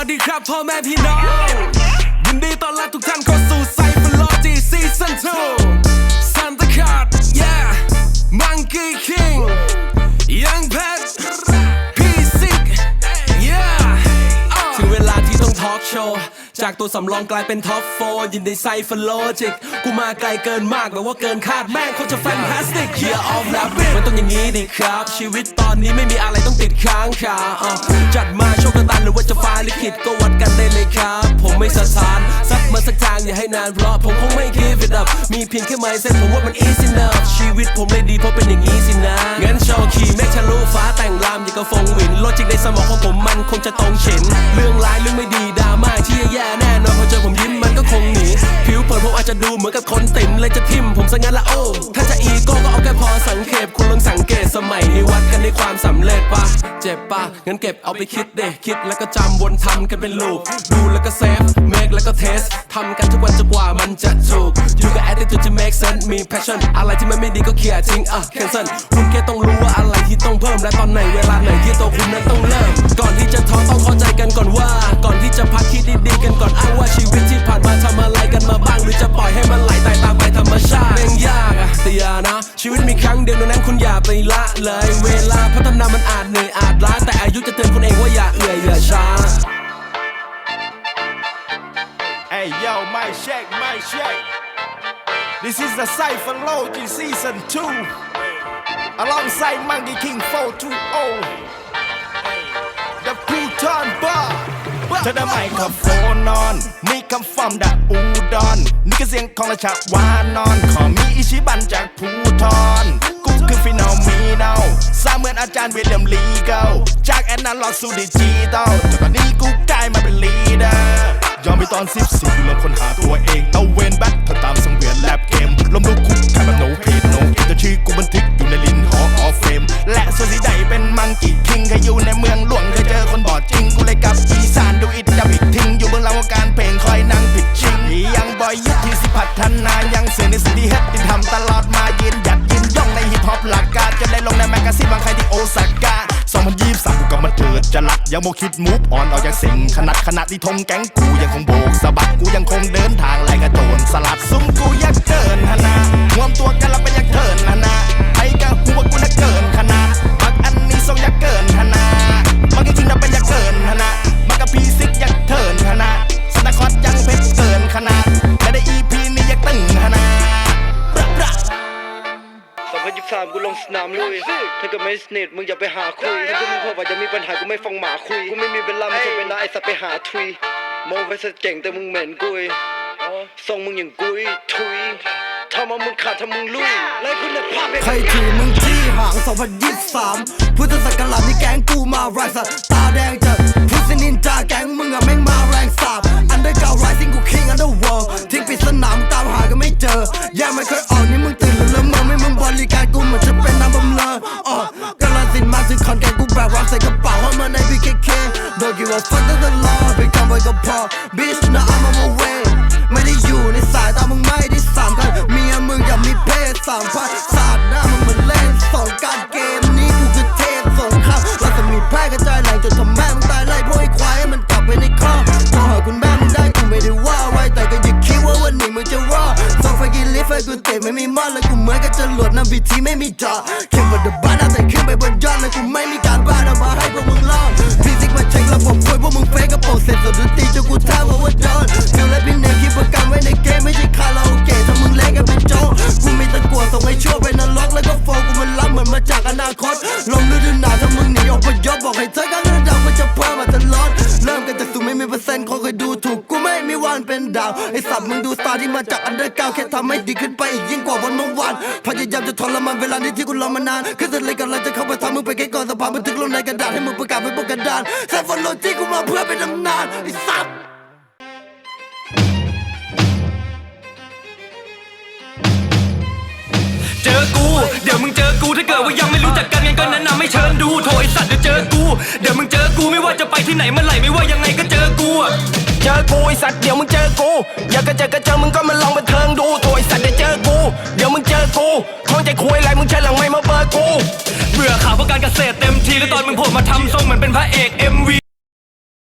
วัสดีครับพ่อแม่พี่น้องยินดีต้อนรับทุกท่านเข้าสู่ไซฟ r โลจีซีซั่น2ซันตาคาร์ด yeah Monkey King ยังเพชรพี่ซิก yeah ถึงเวลาที่ต้องทอล์กโชว์ จากตัวสำรองกลายเป็นท็อปโฟยินดีไซฟ r โลจิกกูมาไกลเกินมากแบบว่าเกินคาดแม่งโคตรจะแฟนตาสติกเฮียออฟแล้วมันต้องอย่างนี้ดิครับ ชีวิตตอนนี้ไม่มีอะไรต้องติดค้างคาอะจัดมาโชคชะตาหรือว่าจะฟ้าลิขิตก็วัดกันได้เลยครับ ผมไม่สถานซักมาสักทางอย่าให้นานเพราะผมคงไม่ give it up มีเพียงแค่ไม้เส้นผมว่ามัน easy enough ชีวิตผมเลยดีเพราะเป็นอย่างนี้สินะงั้นโชว์ขี่เมฆทะลุฟ้าแต่งรามอย่างกับฟงวินโลจิกในสมองของผมมันคงจะตรงเฉินเรื่องร้ายเรื่องไม่ดี จะดูเหมือนกับคนติ่มเลยจะทิ่มผมซะงั้นละโอ้ถ้าจะอีโก้ก็เอาแค่พอสังเขปคุณลองสังเกตสมัยนี้วัดกันในความสำเร็จปะเจ็บปะงั้นเก็บเอาไปคิดเดคิดแล้วก็จำวนทำกันเป็นลูปดูแล้วก็เซฟ make แล้วก็เทสทำกันทุกวันจนกว่ามันจะถูกอยู่กับ attitude จะ make sense มี passion อะไรที่มันไม่ดีก็เคลียร์ทิ้งอะ cancel คุณแค่ต้องรู้ว่าอะไรที่ต้องเพิ่มและตอนไหนเวลาไหนที่ตัวคุณนั้นต้องเริ่มก่อนที่จะท้อต้องเข้าใจกันก่อนว่า ก่อนที่จะพักคิดดีๆกันก่อนอ้างว่าชีวิตที่ผ่านมาทำอะไร มาบ้างหรือจะปล่อยให้มันไหลตายตามไปธรรมชาติแม่งยากอะแต่อย่านะ ชีวิตมีครั้งเดียวดังนั้นคุณอย่าไปละเลย เวลาพัฒนามันอาจเหนื่อยอาจล้าแต่อายุจะเตือนคุณเองว่าอย่าเอื่อยอย่าช้า Hey yo, my shake, my shake. This is the Cypher Logi Season 2 Alongside Monkey King 420 เธอได้ไมโครโฟนนอนมีคำฟอมดักอูดอน นี่ก็เสียงของราชาวานอน ขอมีอิชิบันจากภูทรกูคือฟินอลมีเนาสร้างเหมือนอาจารย์เวลเลียมลีเกลจากแอนนาล็อกสู่ดิจิตอลแต่ตอนนี้กูกลายมาเป็นลีดเดอร์ยอมไปตอนสิบสี่ลงคนหาตัวเองเตะเวนแบ็คถ้าตามสังเวียนแลบเกมลมดูคุกแค่แบบโนเพจโนเกมแต่ชื่อกูบันทึก ฟมและส่วนสีใดเป็นมังกี้คิงเคยอยู่ในเมืองหลวงเคยเจอคนบอดจริงกูเลยกลับอีสานดูอิดดับอีกทิ้งอยู่เบื้องหลังวงการเพลงคอยนั่งผิดชิงยังบอยยุคที่สิพัฒนายังเสือในสิ่งที่เฮ็ดที่ทำตลอดมายืนหยัดยืนย่องในฮิปฮอปหลักการจะได้ลงในแมกกาซีนบางใครที่โอซาก้า2023กูก็มาเถิดจะหลักยังโมคิดมูฟออนออกจากสิ่งขนาดขนาดที่ธงแก๊งกูยังคงโบกสะบัดกูยังคงเดินทางไล่กระโจนสลัดซุ้มกูยากเกินฮนาห่วมตัวกันแล้วเป็นยากเกินฮนาไปกับหัวกู 2023กูลงสนามลุย ถ้าเกิดไม่สนิทมึงอย่าไปหาคุย ถ้าเกิดมึงพบว่าจะมีปัญหากูไม่ฟังหมาคุย กูไม่มีเวลาไม่ใช่เวลาไอ้สัตว์ไปหาทุย มองไปซะเจ๋งแต่มึงเหม็นกุยทรงมึงอย่างกุยทุยทำเอามึงขาดทำมึงลุยไล่คุณภาพให้ใครถือมึงจี้ห่าง 2023 พุทธศักราชนี่แก๊งกูมาไรสัตว์ตาแดงจัดพุทธนินจาแก๊งมึงอะแม่งมาแรงสาบอันเดอร์ คอนแกนกูแบกรับใส่กระเป๋าเข้ามาใน BKK Don't give a fuck ตั้งแต่รอไปคำไว้ก็พอ Bitch now I'm on my way ไม่ได้อยู่ในสายตามึงไม่ได้สามกันเมียมึงอย่ามีเพศสามพันสาดหน้ามึงเหมือนเล่นสองกรารเกมนี้กูคือเทพสงครามเราจะมีแพร่กระจายแหล่งจนทำแม่มึงตายไล่พวกไอ้ควายให้มันกลับไปในครอบโทรหาคุณแม่มึงได้กูไม่ได้ว่าไว้แต่ก็อย่าคิดว่าวันนี้มึงจะรอดส่งไฟกินลิฟต์ให้กูเตะไม่มีมอดแล้วกูเหมือนกับจรวดนำวิธีไม่มีจอเข้ม ที่มาจากอันเดอร์กาวแค่ทำให้ดีขึ้นไปอีกยิ่งกว่าวันเมื่อวานพยายามจะทรมานเวลานี้ที่กูรอมานานคือสุดเลยกันเลยจะเข้าไปทำมึงไปแค่ก่อนสะพานบันทึกลงในกระดาษให้มึงประกาศเป็นบนกระดานแค่ฟอนโลจีกูมาเพื่อเป็นตำนานไอ้สัตว์เจอกู เดี๋ยวมึงเจอกูถ้าเกิดว่ายังไม่รู้จักกันงั้นก็แนะนำให้เชิญดูโถไอสัตว์เดี๋ยวเจอกู เดี๋ยวมึงเจอกูไม่ว่าจะไปที่ไหนเมื่อไหร่ไม่ว่ายังไงก็เจอกู จอกูไอสัตว์เดี๋ยวมึงเจอกูอยากจะเจอกระเจอมึงก็มาลองบันเทิงดูโถไอสัตว์เดี๋ยวเจอกูเดี๋ยวมึงเจอกูคงใจคุยอะไรมึงใช้หลังไม่มาเบอร์กู เบื่อข่าวว่าการเกษตรเต็มทีแล้วตอนมึงโผล่มาทำทรงเหมือนเป็นพระเอก MV